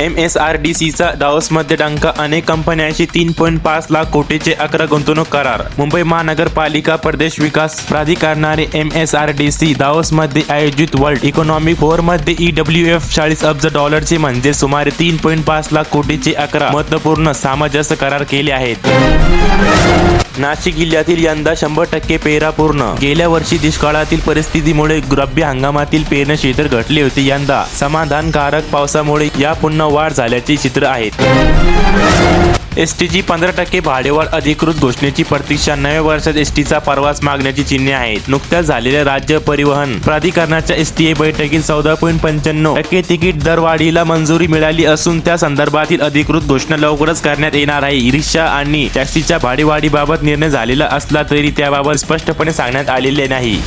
M S R D सीचा दावोसमध्ये डंका अनेक कंपन्यांशी तीन पॉईंट पाच लाख कोटीचे अकरा गुंतवणूक करार. मुंबई महानगरपालिका प्रदेश विकास प्राधिकरणाने M S R D C दावोसमध्ये आयोजित वर्ल्ड इकॉनॉमिक फोरमध्ये ई डब्ल्यू एफ चाळीस अब्ज डॉलरचे म्हणजे सुमारे तीन पॉईंट पाच लाख कोटीचे अकरा महत्त्वपूर्ण सामंजस्य करार केले आहेत. नाशिक जिल्ह्यातील यंदा शंभर टक्के पेरा पूर्ण. गेल्या वर्षी दुष्काळातील परिस्थितीमुळे रब्बी हंगामातील पेरण क्षेत्र घटले होते यंदा. समाधानकारक पावसामुळे या पुन्हा वाढ झाल्याचे चित्र आहेत. एस टीची पंधरा टक्के भाडेवाढ अधिकृत घोषणेची प्रतीक्षा नव्या वर्षात एस टीचा परवास मागण्याची चिन्हे आहेत. नुकत्याच झालेल्या राज्य परिवहन प्राधिकरणाच्या एस टी ए बैठकीत चौदा पॉईंट पंच्याण्णव टक्के तिकीट दरवाढीला मंजुरी मिळाली असून त्या संदर्भातील अधिकृत घोषणा लवकरच करण्यात येणार आहे. रिक्षा आणि टॅक्सीच्या भाडेवाढीबाबत निर्णय झालेला असला तरी त्याबाबत स्पष्टपणे सांगण्यात आलेले नाही.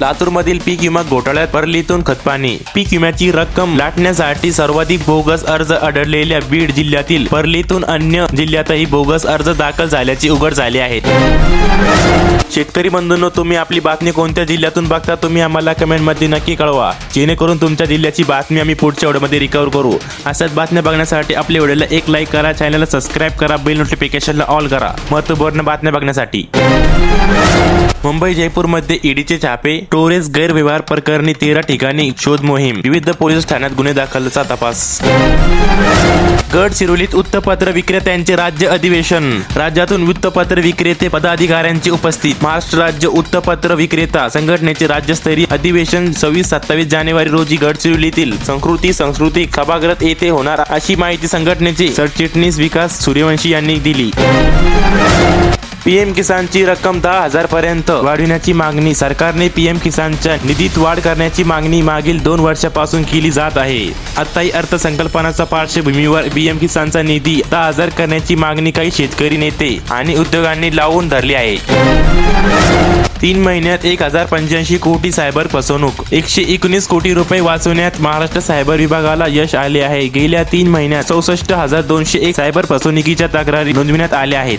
लातूरमधील पीक विमा घोटाळ्यात परलीतून खतपाणी. पीक विम्याची रक्कम लाटण्यासाठी सर्वाधिक बोगस अर्ज आढळलेल्या बीड जिल्ह्यातील परलीतून अन्य जिल्ह्यातही बोगस अर्ज दाखल झाल्याचे उघड झाले आहेत शेतकरी बंधूंनो तुम्ही आपली बातमी कोणत्या जिल्ह्यातून बघता तुम्ही आम्हाला कमेंटमध्ये नक्की कळवा. जेणेकरून तुमच्या जिल्ह्याची बातमी आम्ही पुढच्या व्हिडिओमध्ये रिकवर करू. अशाच बातम्या बघण्यासाठी आपल्या व्हिडिओला एक लाईक करा चॅनलला सबस्क्राईब करा बेल नोटिफिकेशनला ऑल करा. महत्त्वपूर्ण बातम्या बघण्यासाठी. मुंबई जयपूरमध्ये ईडीचे छापे टोरेस गैरव्यवहार प्रकरणी तेरा ठिकाणी शोध मोहीम. विविध पोलीस ठाण्यात गुन्हे दाखलचा तपास. गडचिरोलीत वृत्तपत्र विक्रेत्यांचे राज्य अधिवेशन. राज्यातून वृत्तपत्र विक्रेते पदाधिकाऱ्यांची उपस्थित. महाराष्ट्र राज्य वृत्तपत्र विक्रेता संघटनेचे राज्यस्तरीय अधिवेशन सव्वीस सत्तावीस जानेवारी रोजी गडचिरोलीतील संस्कृती संस्कृती सभागृहात येथे होणार अशी माहिती संघटनेचे सरचिटणीस विकास सूर्यवंशी यांनी दिली. पीएम किसानची रक्कम दहा हजार पर्यंत वाढविण्याची मागणी सरकारने पीएम किसानच्या निधीत वाढ करण्याची मागणी मागील दोन वर्षापासून केली जात आहे. आताही अर्थसंकल्पनाच्या पार्श्वभूमीवर पीएम किसानचा निधी दहा हजार करण्याची मागणी काही शेतकरी नेते आणि उद्योगांनी लावून धरली आहे. तीन महिन्यात एक हजार पंच्याऐंशी कोटी सायबर फसवणूक. एकशे एकोणीस कोटी रुपये वाचवण्यात महाराष्ट्र सायबर विभागाला यश आले आहे. गेल्या तीन महिन्यात चौसष्ट हजार दोनशे एक सायबर फसवणुकीच्या तक्रारी नोंदविण्यात आल्या आहेत.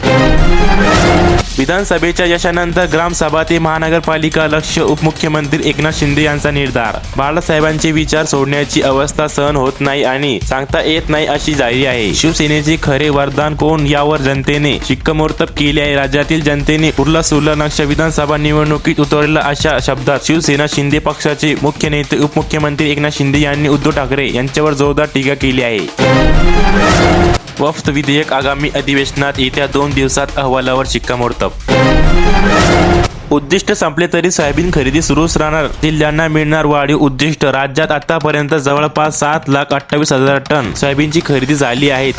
विधानसभेच्या यशानंतर ग्रामसभा ते महानगरपालिका लक्ष उपमुख्यमंत्री एकनाथ शिंदे यांचा निर्धार. बाळासाहेबांचे विचार सोडण्याची अवस्था सहन होत नाही आणि सांगता येत नाही अशी जाहिरी आहे. शिवसेनेचे खरे वरदान कोण यावर जनतेने शिक्कामोर्तब केले आहे. राज्यातील जनतेने उरला सुरला नक्षा विधानसभा निवडणुकीत उतरलेला अशा शब्दात शिवसेना शिंदे पक्षाचे मुख्य नेते उपमुख्यमंत्री एकनाथ शिंदे यांनी उद्धव ठाकरे यांच्यावर जोरदार टीका केली आहे. वफ्त विधेयक आगामी अधिवेशनात येत्या दोन दिवसात अहवालावर शिक्कामोर्तब. उद्दिष्ट संपले तरी सोयाबीन खरेदी सुरूच राहणार. जिल्ह्यांना मिळणार वाढीव उद्दिष्ट. राज्यात आतापर्यंत जवळपास सात लाख अठ्ठावीस हजार टन सोयाबीनची खरेदी झाली आहे.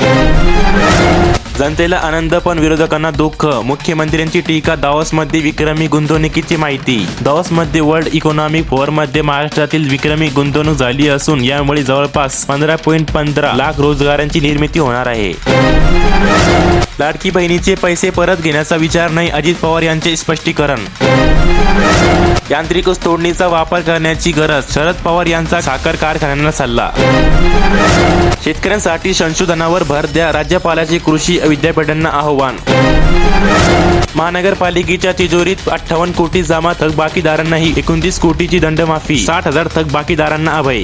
जनतेला आनंद पण विरोधकांना दुःख. मुख्यमंत्र्यांची टीका दावसमध्ये विक्रमी गुंतवणुकीची माहिती. दावोसमध्ये वर्ल्ड इकॉनॉमिक फोरमध्ये महाराष्ट्रातील विक्रमी गुंतवणूक झाली असून यामुळे जवळपास पंधरा पॉईंट पंधरा लाख रोजगारांची निर्मिती होणार आहे. लाडकी बहिणीचे पैसे परत घेण्याचा विचार नाही अजित पवार यांचे स्पष्टीकरण. यांत्रिक तोडणीचा वापर करण्याची गरज शरद पवार यांचा साखर कारखान्यांना सल्ला. शेतकऱ्यांसाठी संशोधनावर भर द्या राज्यपालाचे कृषी विद्यापीठांना आव्हान. महानगरपालिकेच्या तिजोरीत अठ्ठावन्न कोटी जमा थकबाकीदारांनाही एकोणतीस कोटीची दंडमाफी साठ हजार थकबाकीदारांना अभय.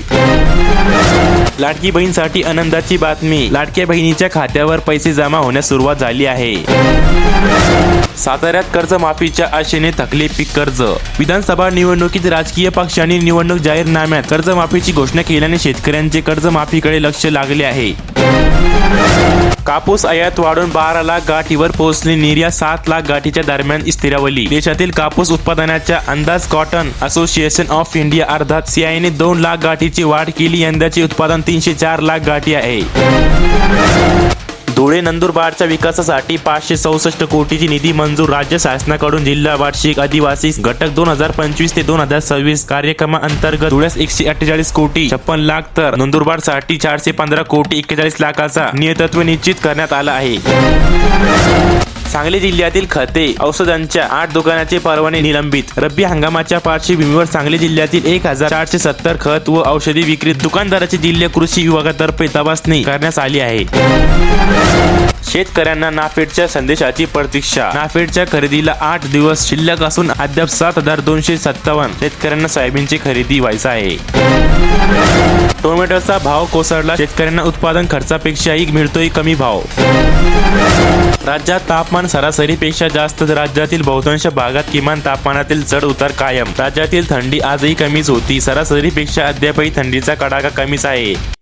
लाडकी बहीणसाठी आनंदाची बातमी लाडक्या बहिणीच्या खात्यावर पैसे जमा होण्यास सुरुवात झाली आहे. साताऱ्यात कर्जमाफीच्या आशेने थकले पीक कर्ज. विधानसभा निवडणुकीत राजकीय पक्षांनी निवडणूक जाहीरनाम्यात कर्जमाफीची घोषणा केल्याने शेतकऱ्यांचे कर्जमाफीकडे लक्ष लागले आहे. कापूस आयात वाढून बारा लाख गाठीवर पोहोचली निर्यात सात लाख गाठीच्या दरम्यान स्थिरावली. देशातील कापूस उत्पादनाच्या अंदाज कॉटन असोसिएशन ऑफ इंडिया अर्थात सीआयने दोन लाख गाठीची वाढ केली यंदाचे उत्पादन तीनशे चार लाख गाठी आहे. धुळे नंदुरबारच्या विकासासाठी पाचशे चौसष्ट कोटीची निधी मंजूर राज्य शासनाकडून जिल्हा वार्षिक आदिवासी घटक दोन हजार पंचवीस ते दोन हजार सव्वीस कार्यक्रमाअंतर्गत धुळ्यास एकशे अठ्ठेचाळीस कोटी छप्पन लाख तर नंदुरबारसाठी चारशे पंधरा कोटी एक्केचाळीस लाखाचा नियतत्व निश्चित करण्यात आला आहे. सांगली जिल्ह्यातील खते औषधांच्या आठ दुकानाचे परवाने निलंबित. रब्बी हंगामाच्या पार्श्वभूमीवर सांगली जिल्ह्यातील एक हजार चारशे सत्तर खत व औषधी विक्री दुकानदाराची जिल्हा कृषी विभागातर्फे तपासणी करण्यात आली आहे. शेतकऱ्यांना नाफेडच्या संदेशाची प्रतीक्षा. नाफेडच्या खरेदीला आठ दिवस शिल्लक असून अद्याप सात हजार दोनशे सत्तावन्न शेतकऱ्यांना सोयाबीनची खरेदी व्हायचा आहे. टोमॅटोचा भाव कोसळला शेतकऱ्यांना उत्पादन खर्चापेक्षाही मिळतोय कमी भाव. राज्यात तापमान तापमान सरासरीपेक्षा जास्त राज्यातील बहुतांश भागात किमान तापमानातील चढ उतार कायम. राज्यातील थंडी आजही कमीच होती. सरासरीपेक्षा अद्यापही थंडीचा कडाका कमीच आहे.